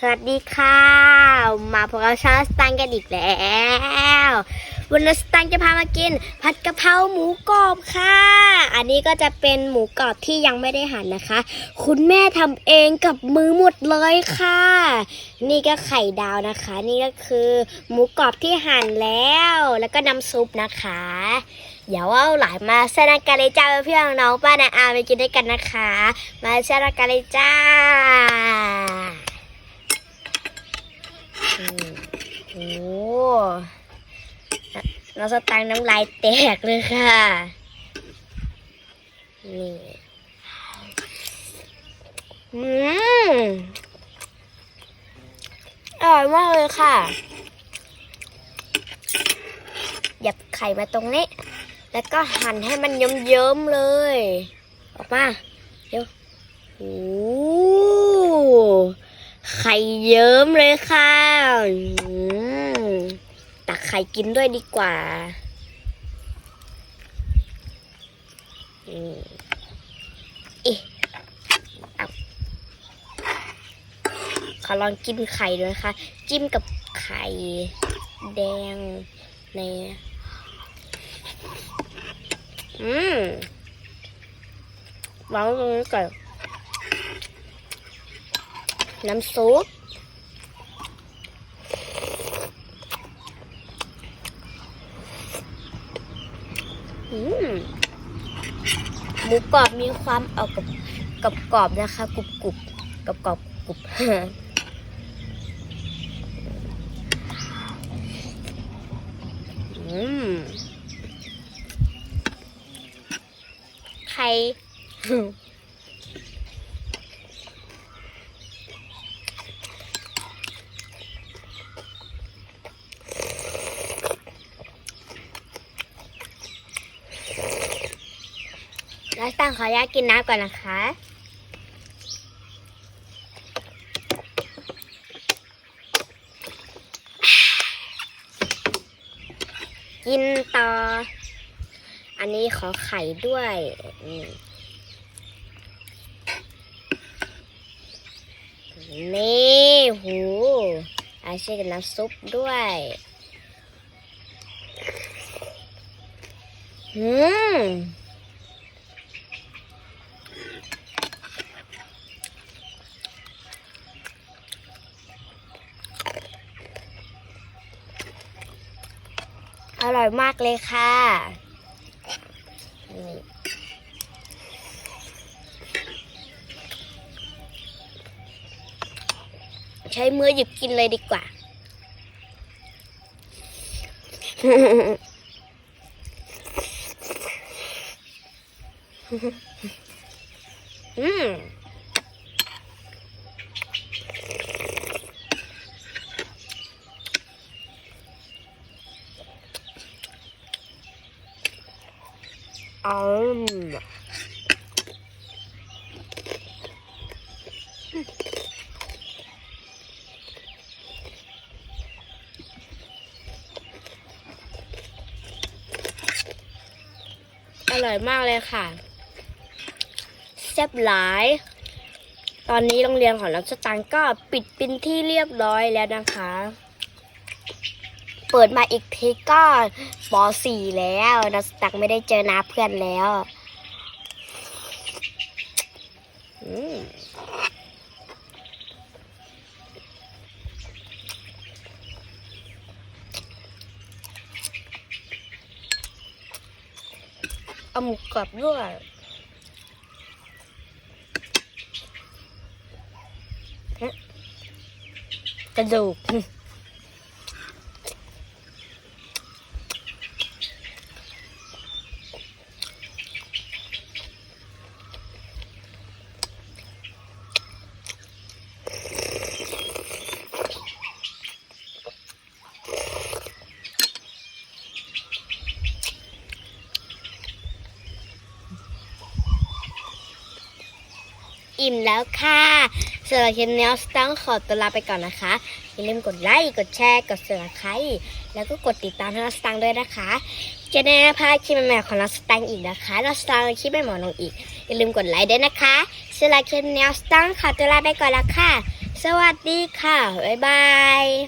สวัสดีค่ะ มาพบกับชาสตังกันอีกแล้ว วันนี้สตังจะพามากิน ผัดกะเพราหมูกรอบค่ะ อันนี้ก็จะเป็นหมูกรอบที่ยังไม่ได้หั่นนะคะ คุณแม่ทำเองกับมือหมดเลยค่ะ นี่ก็ไข่ดาวนะคะ นี่ก็คือหมูกรอบที่หั่นแล้ว แล้วก็น้ำซุปนะคะอย่าว่าหลายมาแซนักกันเลยจ้าเพื่อนน้องป้านาอาไปกินด้วยกันนะคะ มาแซนักกันเลยจ้า อืม โอ้เราสตังน้ำลายแตกเลยค่ะ นี่อืมอร่อยมากเลยค่ะ หยับไข่มาตรงนี้ แล้วก็หั่นให้มันเยิ้มๆเลย ออกมา เดี๋ยวโอ้ไข่เยิ้มเลยค่ะอืม ข่กินด้วยดีกว่าอืมเอ๊ะเอาขอลองกินไข่ด้วยนะคะ จิ้มกับไข่แดงใน อืมวางตรงนี้ก่อนน้ำซุป หมูกรอบมีความเอากับกับกรอบนะคะกรุบกรุบกับกรอบกรุบอืมไข่ แล้วตั้งขออนุญาตกินน้ำก่อนนะคะ กินต่อ อันนี้ขอไข่ด้วยนี่หูอาช่กับน้ำซุปด้วยอืม ร่อยมากเลยค่ะใช้มือหยิบกินเลยดีกว่า อืม อมอร่อยมากเลยค่ะแซ่บหลาย ตอนนี้โรงเรียนของน้องสตางค์ก็ปิดเป็นที่เรียบร้อยแล้วนะคะ เปิดมาอีกทีก็ป .4 แล้วน้องสตังค์ไม่ได้เจอน้าเพื่อนแล้วอืมเอาหมูกรอบด้วยฮะกระดูก อิ่มแล้วค่ะสำหรับคลิปนี้ต้องขอตัวลาไปก่อนนะคะ อย่าลืมกดไลค์กดแชร์กดเสือไครแล้วก็กดติดตามน้องสตังด้วยนะคะ จะได้ไม่พลาดคลิปใหม่ๆของน้องสตังอีกนะคะน้องสตังคลิปใหม่ๆขอน้องอีก อย่าลืมกดไลค์ด้วยนะคะสำหรับคลิปนี้สตังค์ขอตัวลาไปก่อนแล้วค่ะสสวัสดีค่ะบ๊ายบาย